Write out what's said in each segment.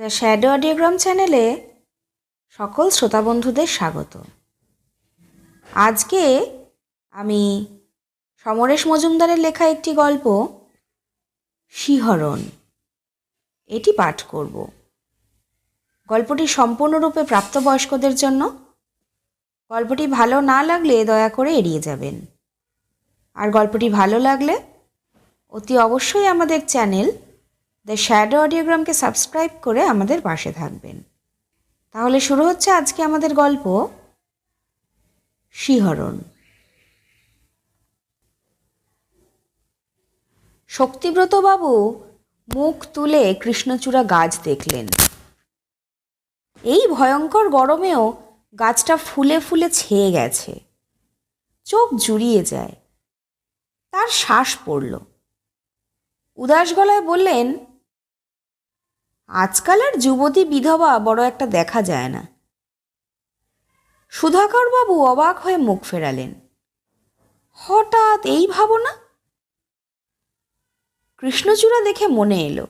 The shadow অডিওগ্রাম চ্যানেলে সকল শ্রোতা বন্ধুদের স্বাগত। আজকে আমি সমরেশ মজুমদারের লেখা একটি গল্প, শিহরণ। এটি পাঠ করব। গল্পটি সম্পূর্ণরূপে প্রাপ্তবয়স্কদের জন্য। গল্পটি ভালো না লাগলে দয়া করে এড়িয়ে যাবেন। আর গল্পটি ভালো লাগলে অতি অবশ্যই আমাদের চ্যানেল দ্য শ্যাডো অডিওগ্রামকে সাবস্ক্রাইব করে আমাদের পাশে থাকবেন। তাহলে শুরু হচ্ছে আজকে আমাদের গল্প, শিহরণ। শক্তিব্রতবাবু মুখ তুলে কৃষ্ণচূড়া গাছ দেখলেন। এই ভয়ঙ্কর গরমেও গাছটা ফুলে ফুলে ছেয়ে গেছে। চোখ জুড়িয়ে যায়। তার শ্বাস পড়ল। উদাস গলায় বললেন আজকাল আর যুবতী বিধবা বড় একটা দেখা যায় না। সুধাকরবাবু অবাক হয়ে মুখ ফেরালেন। হঠাৎ এই ভাবনা? কৃষ্ণচূড়া দেখে মনে এলো।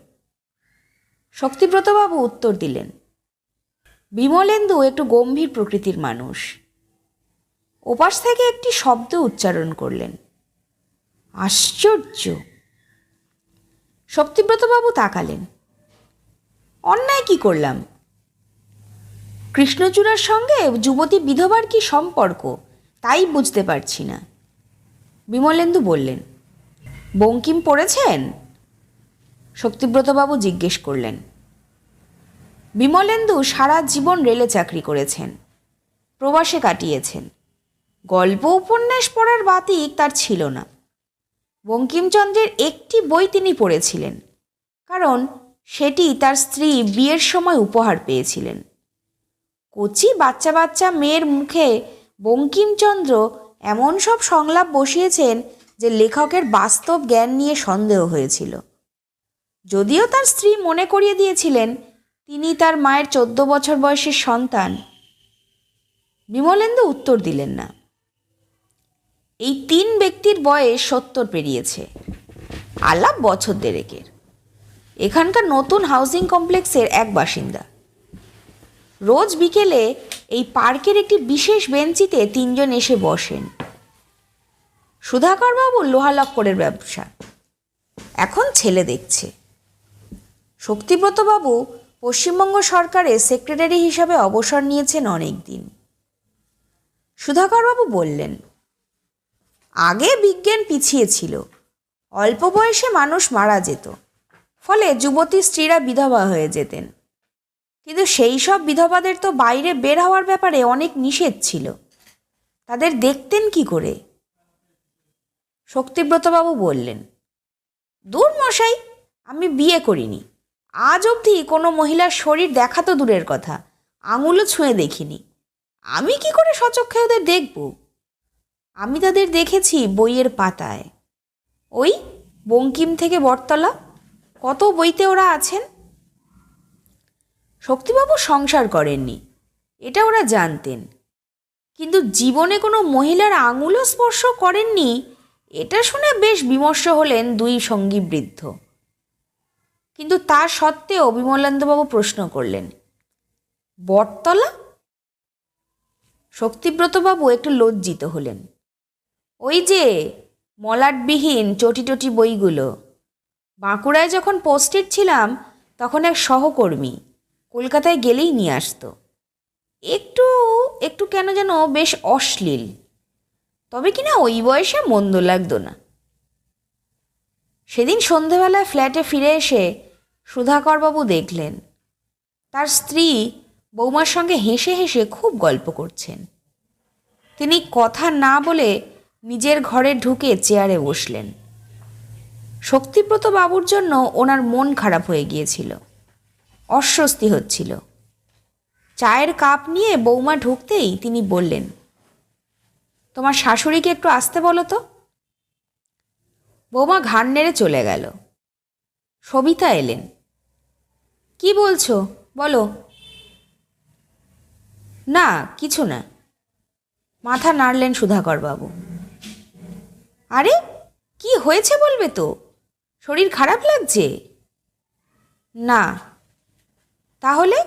শক্তিব্রতবাবু উত্তর দিলেন, বিমলেন্দু একটু গম্ভীর প্রকৃতির মানুষ। ওপাশ থেকে একটি শব্দ উচ্চারণ করলেন, আশ্চর্য। শক্তিব্রতবাবু তাকালেন। অন্যায় কি করলাম? কৃষ্ণচূড়ার সঙ্গে যুবতী বিধবার কি সম্পর্ক? তাই বুঝতে পারছি না। বিমলেন্দু বললেন, বঙ্কিম পড়েছেন? শক্তিব্রতবাবু জিজ্ঞেস করলেন, বিমলেন্দু সারা জীবন রেলে চাকরি করেছেন, প্রবাসে কাটিয়েছেন। গল্প উপন্যাস পড়ার বাতিক তার ছিল না। বঙ্কিমচন্দ্রের একটি বই তিনি পড়েছিলেন, কারণ সেটি তার স্ত্রী বিয়ের সময় উপহার পেয়েছিলেন। কচি বাচ্চা বাচ্চা মেয়ের মুখে বঙ্কিমচন্দ্র এমন সব সংলাপ বসিয়েছেন যে লেখকের বাস্তব জ্ঞান নিয়ে সন্দেহ হয়েছিল। যদিও তার স্ত্রী মনে করিয়ে দিয়েছিলেন, তিনি তার মায়ের চোদ্দ বছর বয়সের সন্তান। বিমলেন্দু উত্তর দিলেন না। এই তিন ব্যক্তির বয়স সত্তর পেরিয়েছে। আলাপ বছর দেড়েকের। এখানকার নতুন হাউজিং কমপ্লেক্সের এক বাসিন্দা। রোজ বিকেলে এই পার্কের একটি বিশেষ বেঞ্চিতে তিনজন এসে বসেন। সুধাকরবাবু লোহালক্করের ব্যবসা। এখন ছেলে দেখছে। শক্তিব্রতবাবু পশ্চিমবঙ্গ সরকারের সেক্রেটারি হিসাবে অবসর নিয়েছেন অনেক দিন সুধাকরবাবু বললেন, আগে বিজ্ঞান পিছিয়ে ছিল। অল্প বয়সে মানুষ মারা যেত। ফলে যুবতী স্ত্রীরা বিধবা হয়ে যেতেন। কিন্তু সেই সব বিধবাদের তো বাইরে বের হওয়ার ব্যাপারে অনেক নিষেধ ছিল। তাদের দেখতেন কি করে? শক্তিব্রতবাবু বললেন, দূর মশাই, আমি বিয়ে করিনি। আজ অবধি কোনো মহিলার শরীর দেখা তো দূরের কথা। আঙুলও ছুঁয়ে দেখিনি। আমি কি করে সচক্ষে ওদের দেখব? আমি তাদের দেখেছি বইয়ের পাতায়। ওই বঙ্কিম থেকে বটতলা কত বইতে ওরা আছেন? শক্তিবাবু সংসার করেননি, এটা ওরা জানতেন। কিন্তু জীবনে কোনো মহিলার আঙুলও স্পর্শ করেননি, এটা শুনে বেশ বিমর্ষ হলেন দুই সঙ্গী বৃদ্ধ। কিন্তু তা সত্ত্বেও বিমলেন্দ্রবাবু প্রশ্ন করলেন, বটতলা? শক্তিব্রতবাবু একটু লজ্জিত হলেন, ওই যে মলাটবিহীন চটি টটি বইগুলো। বাঁকুড়ায় যখন পোস্টেড ছিলাম, তখন এক সহকর্মী কলকাতায় গেলেই নিয়ে আসতো। একটু একটু কেন যেন বেশ অশ্লীল। তবে কিনা ওই বয়সে মন্দ লাগতো না। সেদিন সন্ধেবেলায় ফ্ল্যাটে ফিরে এসে সুধাকরবাবু দেখলেন, তার স্ত্রী বৌমার সঙ্গে হেসে হেসে খুব গল্প করছেন। তিনি কথা না বলে নিজের ঘরে ঢুকে চেয়ারে বসলেন। শক্তিব্রত বাবুর জন্য ওনার মন খারাপ হয়ে গিয়েছিল। অস্বস্তি হচ্ছিল। চায়ের কাপ নিয়ে বৌমা ঢুকতেই তিনি বললেন, তোমার শাশুড়িকে একটু আসতে বলো তো। বৌমা ঘাড় নেড়ে চলে গেল। সবিতা এলেন, কি বলছো? বলো। না, কিছু না। মাথা নাড়লেন সুধাকরবাবু। আরে, কি হয়েছে বলবে তো? শরীর খারাপ লাগছে? না। তাহলে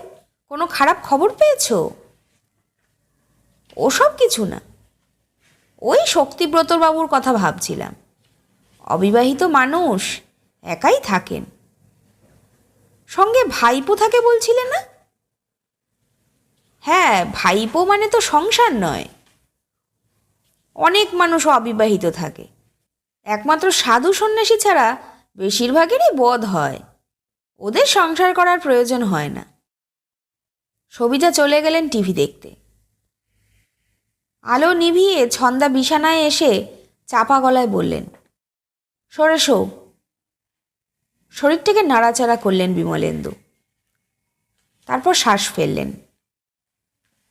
কোনো খারাপ খবর পেয়েছ? ওসব কিছু না। ওই শক্তিব্রতবাবুর কথা ভাবছিলাম। অবিবাহিত মানুষ একাই থাকেন। সঙ্গে ভাইপো থাকে বলছিলে না? হ্যাঁ ভাইপো মানে তো সংসার নয়। অনেক মানুষ অবিবাহিত থাকে। একমাত্র সাধু সন্ন্যাসী ছাড়া বেশিরভাগেরই বোধ হয়। ওদের সংসার করার প্রয়োজন হয় না। সবিতা চলে গেলেন টিভি দেখতে। আলো নিভিয়ে ছন্দা বিছানায় এসে চাপা গলায় বললেন সরে শো শরীরটাকে নাড়াচাড়া করলেন বিমলেন্দু। তারপর শ্বাস ফেললেন।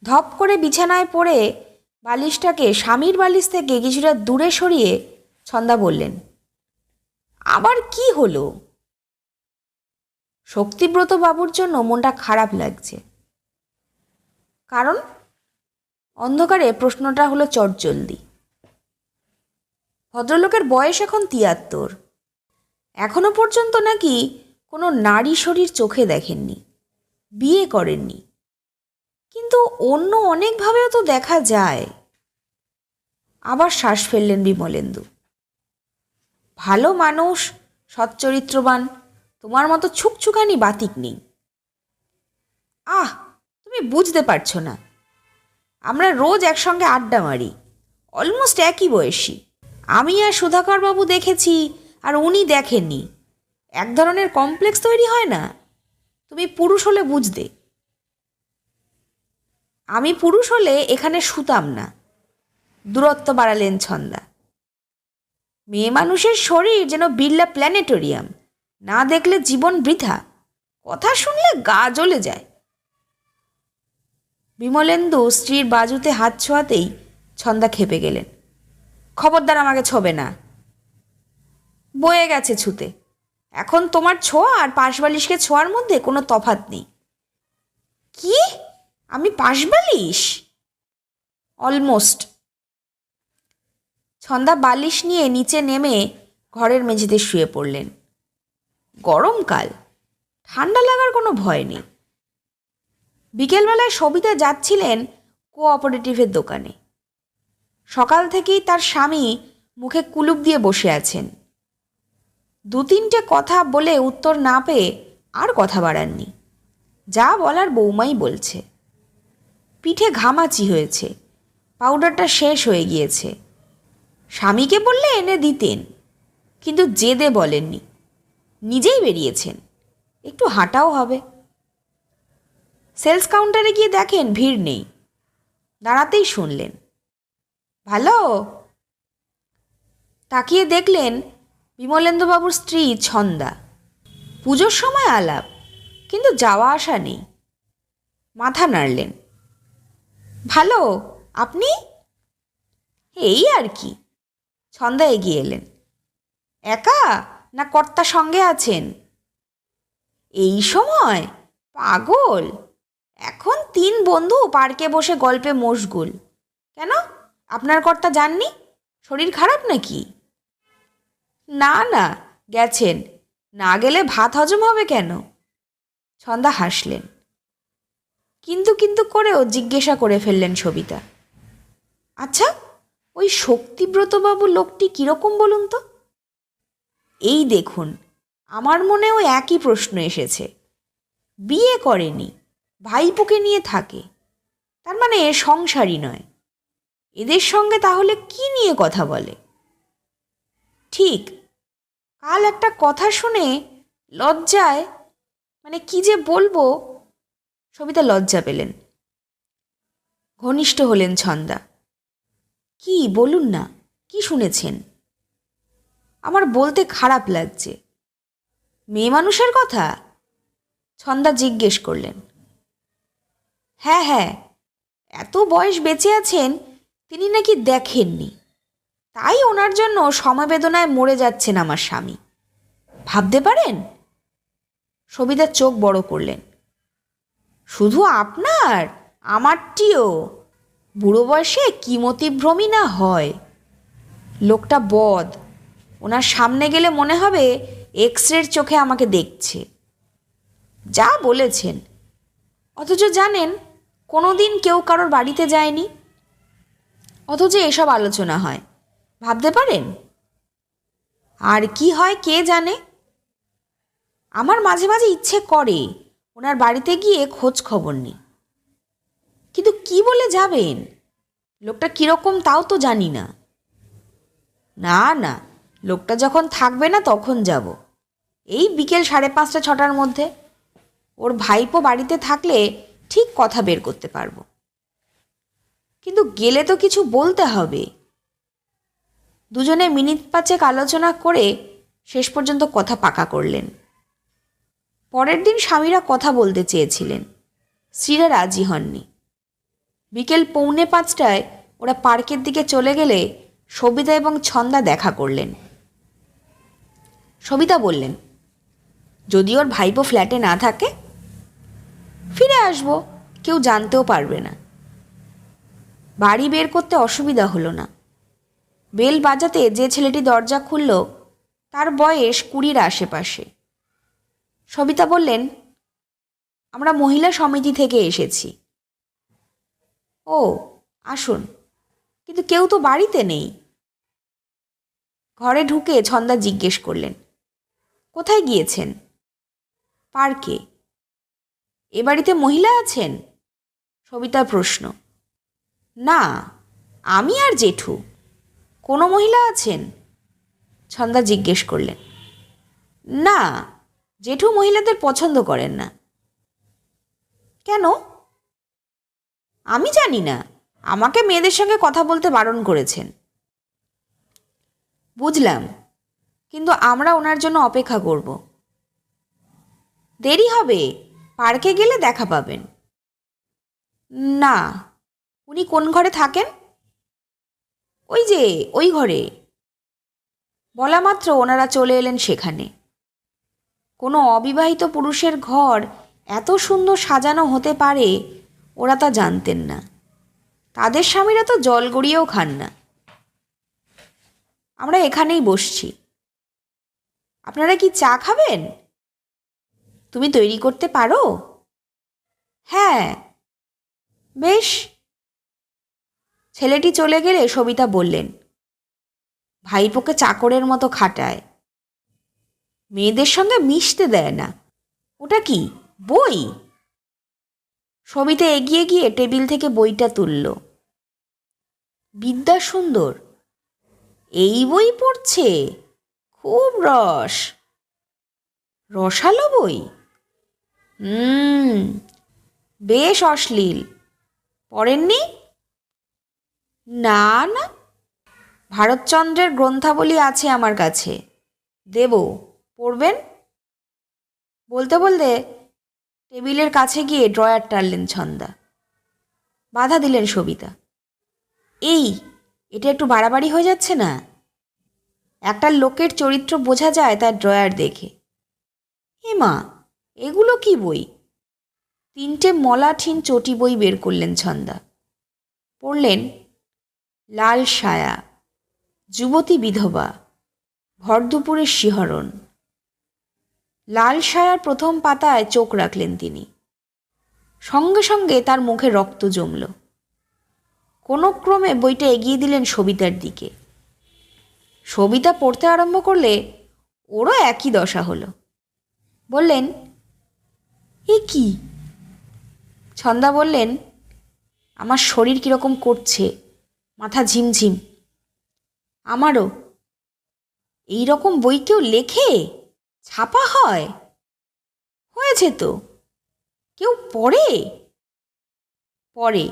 ধপ করে বিছানায় পড়ে বালিশটাকে স্বামীর বালিশ থেকে কিছুটা দূরে সরিয়ে ছন্দা বললেন আবার কি হলো? শক্তিব্রত বাবুর জন্য মনটা খারাপ লাগছে। কারণ অন্ধকারে প্রশ্নটা হলো চটজলদি। ভদ্রলোকের বয়স এখন তিয়াত্তর। এখনও পর্যন্ত নাকি কোনো নারী শরীর চোখে দেখেননি, বিয়ে করেননি। কিন্তু অন্য অনেকভাবেও তো দেখা যায়। আবার শ্বাস ফেললেন বিমলেন্দু। ভালো মানুষ সচ্চরিত্রবান তোমার মতো ছুকছুকানি বাতিক নেই। আহ, তুমি বুঝতে পারছ না। আমরা রোজ একসঙ্গে আড্ডা মারি অলমোস্ট একই বয়সী। আমি আর সুধাকরবাবু দেখেছি, আর উনি দেখেননি। এক ধরনের কমপ্লেক্স তৈরি হয় না। তুমি পুরুষ হলে বুঝতে। আমি পুরুষ হলে এখানে শুতাম না। দূরত্ব বাড়ালেন ছন্দা। মেয়ে মানুষের শরীর যেন বিড়লা প্ল্যানেটোরিয়াম। না দেখলে জীবন বৃথা। কথা শুনলে গা জ্বলে যায়। বিমলেন্দু স্ত্রীর বাজুতে হাত ছোঁয়াতেই ছন্দা খেপে গেলেন। খবরদার আমাকে ছোবে না। বয়ে গেছে ছুতে। এখন তোমার ছোঁয়া আর পাশবালিশকে ছোঁয়ার মধ্যে কোনো তফাত নেই। কি? আমি পাশবালিশ? অলমোস্ট ছন্দা বালিশ নিয়ে নিচে নেমে ঘরের মেঝেতে শুয়ে পড়লেন। গরমকাল ঠান্ডা লাগার কোনো ভয় নেই। বিকেলবেলায় সবিতা যাচ্ছিলেন কোঅপারেটিভের দোকানে। সকাল থেকেই তার স্বামী মুখে কুলুপ দিয়ে বসে আছেন। দু তিনটে কথা বলে উত্তর না পেয়ে আর কথা বাড়াননি। যা বলার বৌমাই বলছে। পিঠে ঘামাচি হয়েছে। পাউডারটা শেষ হয়ে গিয়েছে। স্বামীকে বললে এনে দিতেন, কিন্তু জেদে বলেননি। নিজেই বেরিয়েছেন। একটু হাঁটাও হবে। সেলস কাউন্টারে গিয়ে দেখেন ভিড় নেই। দাঁড়াতেই শুনলেন। ভালো? তাকিয়ে দেখলেন বিমলেন্দুবাবুর স্ত্রী ছন্দা। পুজোর সময় আলাপ, কিন্তু যাওয়া আসা নেই। মাথা নাড়লেন। ভালো, আপনি? এই আর কি। ছন্দা এগিয়ে এলেন। একা? না কর্তা সঙ্গে আছেন? এই সময়? পাগল! এখন তিন বন্ধু পার্কে বসে গল্পে মশগুল। কেন? আপনার কর্তা যাননি? শরীর খারাপ নাকি? না না, গেছেন। না গেলে ভাত হজম হবে কেন? ছন্দা হাসলেন। কিন্তু কিন্তু করেও জিজ্ঞাসা করে ফেললেন সবিতা। আচ্ছা ওই শক্তিব্রতবাবু লোকটি কীরকম বলুন তো? এই দেখুন, আমার মনেও একই প্রশ্ন এসেছে। বিয়ে করেনি, ভাইপোকে নিয়ে থাকে। তার মানে সংসারই নয়। এদের সঙ্গে তাহলে কি নিয়ে কথা বলে? ঠিক, কাল একটা কথা শুনে লজ্জায় মানে কি যে বলব? সবিতা লজ্জা পেলেন। ঘনিষ্ঠ হলেন ছন্দা। কি বলুন না, কি শুনেছেন? আমার বলতে খারাপ লাগছে। মেয়ে মানুষের কথা? ছন্দা জিজ্ঞেস করলেন। হ্যাঁ হ্যাঁ এত বয়স বেঁচে আছেন, তিনি নাকি দেখেননি। তাই ওনার জন্য সমবেদনায় মরে যাচ্ছেন আমার স্বামী। ভাবতে পারেন? সবিতার চোখ বড় করলেন। শুধু আপনার, আমারটিও। বুড়ো বয়সে কি মতিভ্রমী না হয়? লোকটা বদ। ওনার সামনে গেলে মনে হবে এক্স রের চোখে আমাকে দেখছে। যা বলেছেন। অথচ জানেন কোনো দিন কেউ কারোর বাড়িতে যায়নি। অথচ এসব আলোচনা হয়। ভাবতে পারেন? আর কি হয় কে জানে? আমার মাঝে মাঝে ইচ্ছে করে, ওনার বাড়িতে গিয়ে খোঁজ খবর নিই। কিন্তু কি বলে যাবেন? লোকটা কীরকম তাও তো জানি না। না না, লোকটা যখন থাকবে না তখন যাব। এই বিকেল সাড়ে পাঁচটা, ছটার মধ্যে। ওর ভাইপো বাড়িতে থাকলে ঠিক কথা বের করতে পারব। কিন্তু গেলে তো কিছু বলতে হবে। দুজনে মিনিট পাঁচেক আলোচনা করে শেষ পর্যন্ত কথা পাকা করলেন। পরের দিন স্বামীরা কথা বলতে চেয়েছিলেন। স্ত্রীরা রাজি হননি। বিকেল পৌনে পাঁচটায় ওরা পার্কের দিকে চলে গেলে সবিতা এবং ছন্দা দেখা করলেন। সবিতা বললেন, যদি ওর ভাইপো ফ্ল্যাটে না থাকে, ফিরে আসব, কেউ জানতেও পারবে না। বাড়ি বের করতে অসুবিধা হলো না। বেল বাজাতে যে ছেলেটি দরজা খুলল, তার বয়স কুড়ির আশেপাশে। সবিতা বললেন, আমরা মহিলা সমিতি থেকে এসেছি। ও, আসুন। কিন্তু কেউ তো বাড়িতে নেই। ঘরে ঢুকে ছন্দা জিজ্ঞেস করলেন, কোথায় গিয়েছেন? পার্কে। এ বাড়িতে মহিলা আছেন? সবিতার প্রশ্ন, না, আমি আর জেঠু। কোনো মহিলা আছেন? ছন্দা জিজ্ঞেস করলেন, না, জেঠু মহিলাদের পছন্দ করেন না। কেন? আমি জানি না। আমাকে মেয়েদের সঙ্গে কথা বলতে বারণ করেছেন। বুঝলাম। কিন্তু আমরা ওনার জন্য অপেক্ষা করব। দেরি হবে। পার্কে গেলে দেখা পাবেন। না। উনি কোন ঘরে থাকেন? ওই যে, ওই ঘরে। বলা মাত্র ওনারা চলে এলেন সেখানে। কোনো অবিবাহিত পুরুষের ঘর এত সুন্দর সাজানো হতে পারে ওরা তা জানতেন না। তাদের স্বামীরা তো জল গড়িয়েও খান না। আমরা এখানেই বসছি। আপনারা কি চা খাবেন? তুমি তৈরি করতে পারো? হ্যাঁ। বেশ। ছেলেটি চলে গেলে সবিতা বললেন, ভাইপোকে চাকরের মতো খাটায়। মেয়েদের সঙ্গে মিশতে দেয় না। ওটা কি, বই? সবিতা এগিয়ে গিয়ে টেবিল থেকে বইটা তুলল। বিদ্যা সুন্দর। এই বই পড়ছে? খুব রস। রসালো বই? হুম, বেশ অশ্লীল। পড়েননি? না না। ভারতচন্দ্রের গ্রন্থাবলী আছে আমার কাছে। দেব, পড়বেন? বলতে বলতে টেবিলের কাছে গিয়ে ড্রয়ার টানলেন ছন্দা। বাধা দিলেন সবিতা। এই, এটা একটু বাড়াবাড়ি হয়ে যাচ্ছে না? একটা লোকের চরিত্র বোঝা যায় তার ড্রয়ার দেখে। এ মা, এগুলো কি বই? তিনটে মলাঠিন চটি বই বের করলেন ছন্দা। পড়লেন, লাল সায়া, যুবতী বিধবা ভরদুপুরের শিহরণ। লাল সায়ার প্রথম পাতায় চোখ রাখলেন তিনি। সঙ্গে সঙ্গে তার মুখে রক্ত জমল। কোনো ক্রমে বইটা এগিয়ে দিলেন সবিতার দিকে। সবিতা পড়তে আরম্ভ করলে ওরও একই দশা হলো। বললেন, এ কি? ছন্দা বললেন, আমার শরীর কীরকম করছে, মাথা ঝিমঝিম। আমারও। এই রকম বই কেউ লেখে? ছাপা হয়? হয়েছে তো। কেউ পড়ে? পড়ে।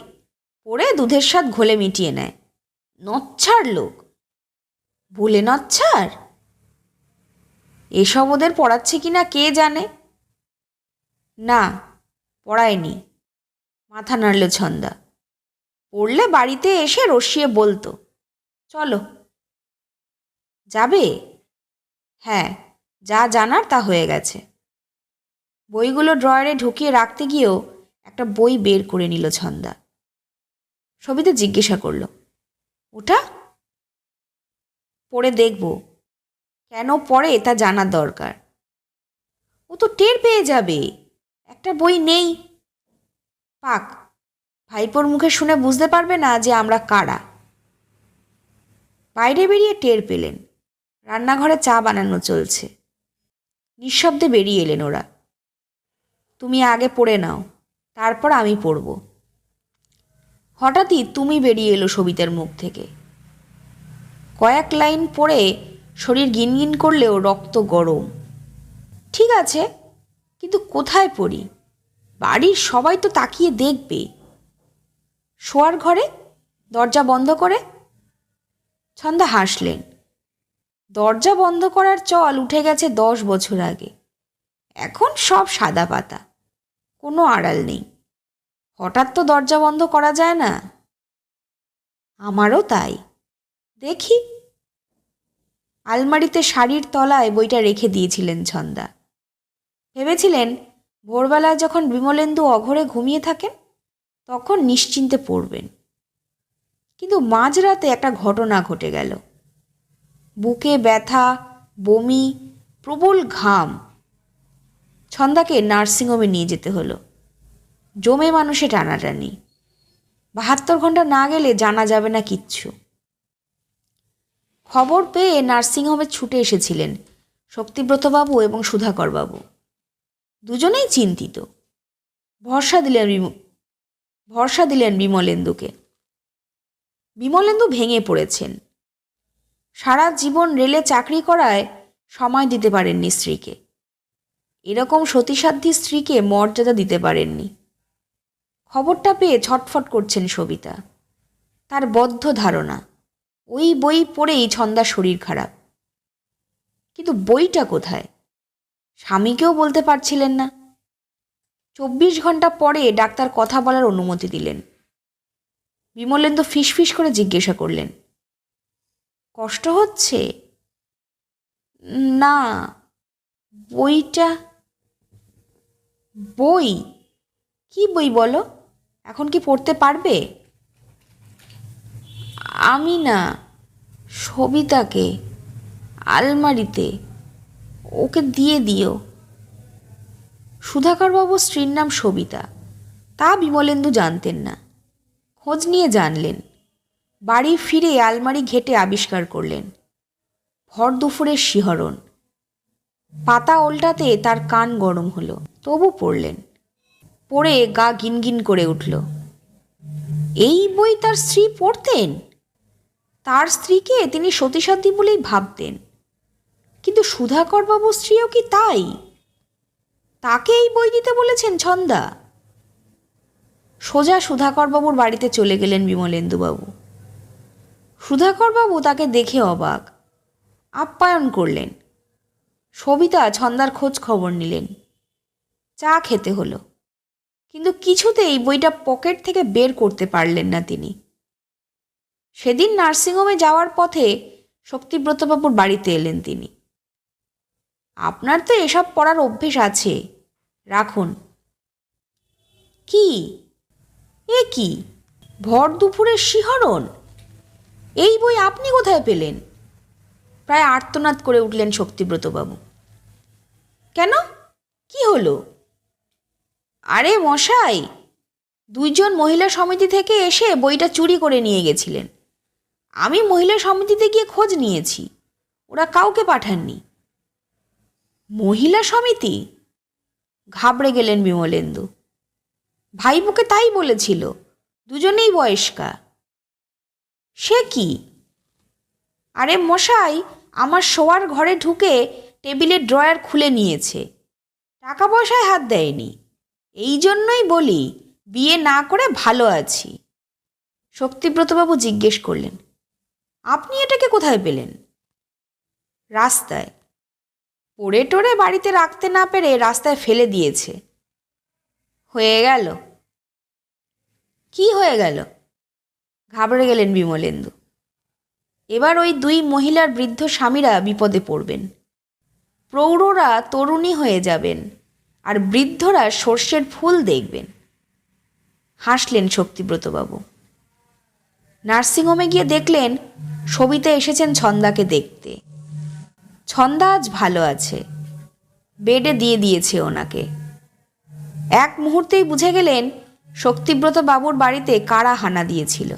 পড়ে দুধের স্বাদ ঘোলে মিটিয়ে নেয়। নচ্ছার লোক। বলে নচ্ছার? এসব ওদের পড়াচ্ছে কি না কে জানে? না, পড়ায়নি। মাথা নাড়ল ছন্দা। পড়লে বাড়িতে এসে রসিয়ে বলতো, চলো। যাবে? হ্যাঁ। যা জানার তা হয়ে গেছে। বইগুলো ড্রয়ারে ঢুকিয়ে রাখতে গিয়েও একটা বই বের করে নিল ছন্দা। সবিতা জিজ্ঞাসা করল, ওটা? পড়ে দেখব। কেন পড়ে তা জানার দরকার। ও তো টের পেয়ে যাবে। একটা বই নেই। পাক, ভাইপোর মুখে শুনে বুঝতে পারবে না যে আমরা কারা। বাইরে বেরিয়ে টের পেলেন। রান্নাঘরে চা বানানো চলছে। নিঃশব্দে বেরিয়ে এলেন ওরা। তুমি আগে পড়ে নাও, তারপর আমি পড়ব হঠাৎই তুমি বেরিয়ে এলো সবিতার মুখ থেকে। কয়েক লাইন পড়ে শরীর গিনগিন করলেও রক্ত গরম। ঠিক আছে, কিন্তু কোথায় পড়ি? বাড়ির সবাই তো তাকিয়ে দেখবে। শোয়ার ঘরে? দরজা বন্ধ করে? ছন্দা হাসলেন। দরজা বন্ধ করার চল উঠে গেছে দশ বছর আগে। এখন সব সাদা পাতা, কোনো আড়াল নেই। হঠাৎ তো দরজা বন্ধ করা যায় না। আমারও তাই। দেখি। আলমারিতে শাড়ির তলায় বইটা রেখে দিয়েছিলেন ছন্দা। ভেবেছিলেন, ভোরবেলায় যখন বিমলেন্দু অঘরে ঘুমিয়ে থাকেন, তখন নিশ্চিন্তে পড়বেন। কিন্তু মাঝরাতে একটা ঘটনা ঘটে গেল। বুকে ব্যথা, বমি, প্রবল ঘাম। ছন্দাকে নার্সিংহোমে নিয়ে যেতে হলো। জমে মানুষে টানাটানি। বাহাত্তর ঘণ্টা না গেলে জানা যাবে না কিচ্ছু। খবর পেয়ে নার্সিংহোমে ছুটে এসেছিলেন শক্তিব্রতবাবু এবং সুধাকরবাবু। দুজনেই চিন্তিত। ভরসা দিলেন ভরসা দিলেন বিমলেন্দুকে। বিমলেন্দু ভেঙে পড়েছেন। সারা জীবন রেলে চাকরি করায় সময় দিতে পারেননি স্ত্রীকে। এরকম সতীসাধ্যী স্ত্রীকে মর্যাদা দিতে পারেননি। খবরটা পেয়ে ছটফট করছেন সবিতা। তার বদ্ধ ধারণা, ওই বই পড়েই ছন্দা শরীর খারাপ। কিন্তু বইটা কোথায়? স্বামীকেও বলতে পারছিলেন না। চব্বিশ ঘণ্টা পরে ডাক্তার কথা বলার অনুমতি দিলেন। বিমলেন্দু ফিসফিস করে জিজ্ঞাসা করলেন। কষ্ট হচ্ছে? না, বইটা, বই? কি বই বলো? এখন কি পড়তে পারবে? আমি না, সবিতাকে, আলমারিতে, ওকে দিয়ে দিও। সুধাকরবাবু স্ত্রীর নাম সবিতা। তা বিমলেন্দু জানতেন না। খোঁজ নিয়ে জানলেন। বাড়ি ফিরে আলমারি ঘেটে আবিষ্কার করলেন। ভর দুপুরের শিহরণ। পাতা ওল্টাতে তার কান গরম হলো। তবু পড়লেন। পড়ে গা গিনগিন করে উঠল। এই বই তার স্ত্রী পড়তেন? তার স্ত্রীকে তিনি সতীসাধ্যী বলেই ভাবতেন। কিন্তু সুধাকরবাবু স্ত্রীও কি তাই? তাকে এই বই দিতে বলেছেন ছন্দা? সোজা সুধাকরবাবুর বাড়িতে চলে গেলেন বিমলেন্দুবাবু। সুধাকরবাবু তাকে দেখে অবাক। আপ্যায়ন করলেন। সবিতা ছন্দার খোঁজ খবর নিলেন। চা খেতে হলো। কিন্তু কিছুতেই বইটা পকেট থেকে বের করতে পারলেন না তিনি। সেদিন নার্সিংহোমে যাওয়ার পথে শক্তিব্রতবাবুর বাড়িতে এলেন তিনি। আপনার তো এসব পড়ার অভ্যেস আছে। রাখুন। কি? এ কি? ভর দুপুরের শিহরণ? এই বই আপনি কোথায় পেলেন? প্রায় আর্তনাদ করে উঠলেন শক্তিব্রতবাবু। কেন? কি হলো? আরে মশাই, দুইজন মহিলা সমিতি থেকে এসে বইটা চুরি করে নিয়ে গেছিলেন। আমি মহিলা সমিতিতে গিয়ে খোঁজ নিয়েছি, ওরা কাউকে পাঠাননি। মহিলা সমিতি? ঘাবড়ে গেলেন বিমলেন্দু। ভাইবুকে তাই বলেছিল, দুজনেই বয়স্কা। সে কি? আরে মশাই, আমার শোয়ার ঘরে ঢুকে টেবিলের ড্রয়ার খুলে নিয়েছে। টাকা পয়সায় হাত দেয়নি। এই জন্যই বলি, বিয়ে না করে ভালো আছি। শক্তিব্রতবাবু জিজ্ঞেস করলেন, আপনি এটাকে কোথায় পেলেন? রাস্তায়। পড়ে টোড়ে বাড়িতে রাখতে না পেরে রাস্তায় ফেলে দিয়েছে। হয়ে গেল? কি হয়ে গেল? ঘাবড়ে গেলেন বিমলেন্দু। এবার ওই দুই মহিলার বৃদ্ধ স্বামীরা বিপদে পড়বেন। প্রৌঢ়রা তরুণী হয়ে যাবেন আর বৃদ্ধরা সর্ষের ফুল দেখবেন। হাসলেন শক্তিব্রতবাবু। নার্সিংহোমে গিয়ে দেখলেন সবিতা এসেছেন ছন্দাকে দেখতে। ছন্দা আজ ভালো আছে। বেডে দিয়ে দিয়েছে ওনাকে। এক মুহূর্তেই বুঝে গেলেন শক্তিব্রত বাবুর বাড়িতে কারা হানা দিয়েছিল।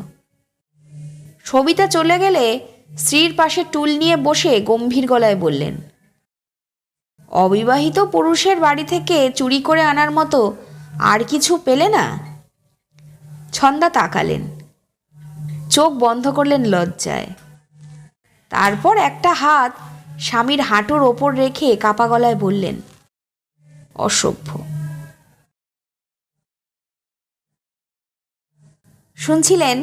সবিতা চলে গেলে স্ত্রীর পাশে টুল নিয়ে বসে গম্ভীর গলায় বললেন, অবিবাহিত পুরুষের বাড়ি থেকে চুরি করে আনার মতো আর কিছু পেলে না? ছন্দা তাকালেন। চোখ বন্ধ করলেন লজ্জায়। তারপর একটা হাত স্বামীর হাঁটুর ওপর রেখে কাপা গলায় বললেন, অসভ্য। শুনছিলেন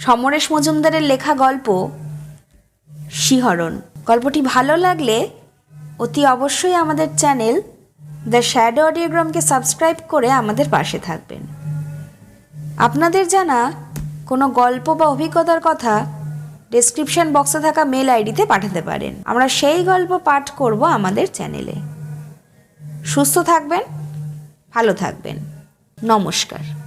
সমরেশ মজুমদারের লেখা গল্প শিহরণ। গল্পটি ভালো লাগলে অতি অবশ্যই আমাদের চ্যানেল দ্য শ্যাডো অডিওগ্রামকে সাবস্ক্রাইব করে আমাদের পাশে থাকবেন। আপনাদের জানা কোনো গল্প বা অভিজ্ঞতার কথা ডেসক্রিপশন বক্সে থাকা মেল আইডিতে পাঠাতে পারেন। আমরা সেই গল্প পাঠ করব আমাদের চ্যানেলে। সুস্থ থাকবেন, ভালো থাকবেন। নমস্কার।